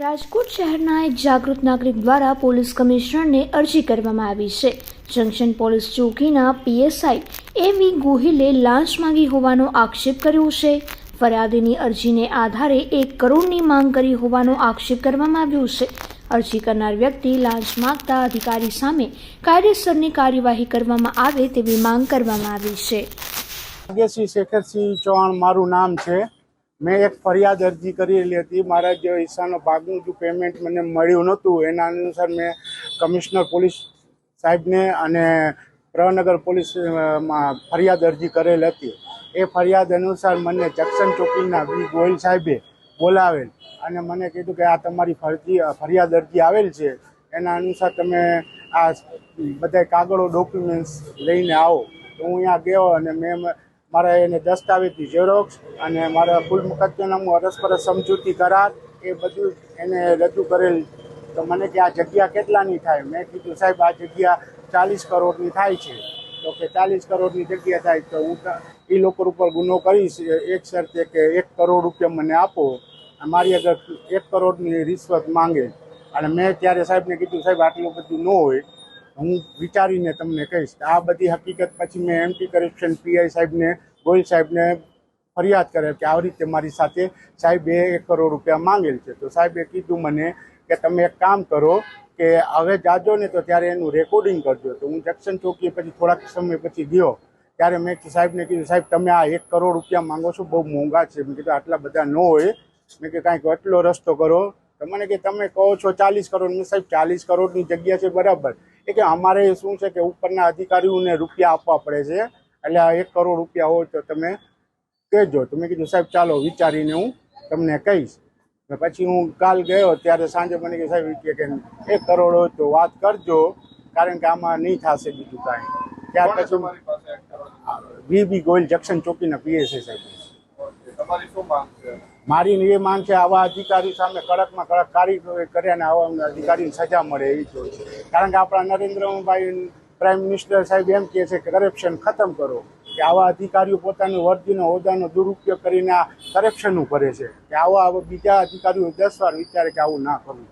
રાજકોટ શહેરના એક જાગૃત નાગરિક દ્વારા પોલીસ કમિશનરને અરજી કરવામાં આવી છે. જંકશન પોલીસ ચોકીના પીએસઆઈ એવી ગોહિલે લાંચ માંગી હોવાનો આક્ષેપ કર્યો છે. ફરિયાદીની અરજીને આધારે એક કરોડની માંગ કરી હોવાનો આક્ષેપ કરવામાં આવ્યો છે. અરજી કરનાર વ્યક્તિ લાંચ માંગતા અધિકારી સામે કાયદેસરની કાર્યવાહી કરવામાં આવે તેવી માંગ કરવામાં આવી છે. શેખરસિંહ ચૌહાણ મારું નામ છે. મેં એક ફરિયાદ અરજી કરેલી હતી. મારા જે હિસ્સાનો ભાગનું જે પેમેન્ટ મને મળ્યું નહોતું, એના અનુસાર મેં કમિશનર પોલીસ સાહેબને અને પ્રવનગર પોલીસમાં ફરિયાદ અરજી કરેલ હતી. એ ફરિયાદ અનુસાર મને જક્સન ચોકીના વી ગોયલ સાહેબે બોલાવેલ અને મને કીધું કે આ તમારી ફરજી ફરિયાદ અરજી આવેલ છે. એના અનુસાર તમે આ બધા કાગળો ડોક્યુમેન્ટ્સ લઈને આવો. તો હું અહીંયા ગયો અને મેં મારા એને દસ્તાવેજની ઝેરોક્ષ અને મારા કુલ મુકદ્દમાનું અરસપરસ સમજૂતી કરાર, એ બધું એને રજૂ કરેલ. તો મને કે આ જગ્યા કેટલાની થાય? મેં કીધું, સાહેબ, આ જગ્યા ચાલીસ કરોડની થાય છે. તો કે, ચાલીસ કરોડની જગ્યા થાય તો હું એ લોકો ઉપર ગુનો કરીશ. એક શરતે કે એક કરોડ રૂપિયા મને આપો. મારી આગળ એક કરોડની રિશ્વત માંગે. અને મેં ત્યારે સાહેબને કીધું, સાહેબ, આટલું બધું ન હોય. હું વિચારીને તમને કહીશ આ બધી હકીકત પછી મેં એમટી કરપ્શન પીઆઈ સાહેબને, ગોયલ સાહેબને ફરિયાદ કરે કે આવી રીતે મારી સાથે સાહેબે એક કરોડ રૂપિયા માંગેલ છે. તો સાહેબે કીધું મને કે તમે એક કામ કરો કે હવે જાજો ને તો ત્યારે એનું રેકોર્ડિંગ કરજો. તો હું જંકશન ચોકીએ પછી થોડાક સમય પછી ગયો. ત્યારે મેં સાહેબને કીધું, સાહેબ, તમે આ એક કરોડ રૂપિયા માંગો છો, બહુ મોંઘા છે. મેં કીધું, આટલા બધા ન હોય. મેં કે કાંઈક એટલો રસ્તો કરો તો મને કે તમે કહો છો ચાલીસ કરોડ. મેં સાહેબ ચાલીસ કરોડની જગ્યા છે બરાબર. એ કે અમારે શું છે કે ઉપરના અધિકારીઓને રૂપિયા આપવા પડે છે. એટલે આ એક કરોડ રૂપિયા હોય તો તમે કહેજો. તો મેં કીધું સાહેબ ચાલો વિચારીને હું તમને કહીશ. ને પછી હું કાલ ગયો ત્યારે સાંજે મને કે સાહેબ ઈ કે એક કરોડ હોય તો વાત કરજો કારણ કે આમાં નહીં થશે બીજું કાંઈ. ત્યાર પછી વી બી ગોયલ જંકશન ચોકીના પીએસએ સાહેબ. તમારી શું માંગ છે? મારી એ છે આવા અધિકારી સામે કડકમાં કડક કાર્યવાહી કરે અને આવા અધિકારીને સજા મળે એવી જોઈએ કારણ કે આપણા નરેન્દ્રભાઈ પ્રાઇમ મિનિસ્ટર સાહેબ એમ કહે છે કે કરપ્શન ખતમ કરો. કે આવા અધિકારીઓ પોતાની વર્દીનો હોદ્દાનો દુરુપયોગ કરીને આ કરપ્શન કરે છે. કે આવા બીજા અધિકારીઓ દસ વાર વિચારે કે આવું ના કરવું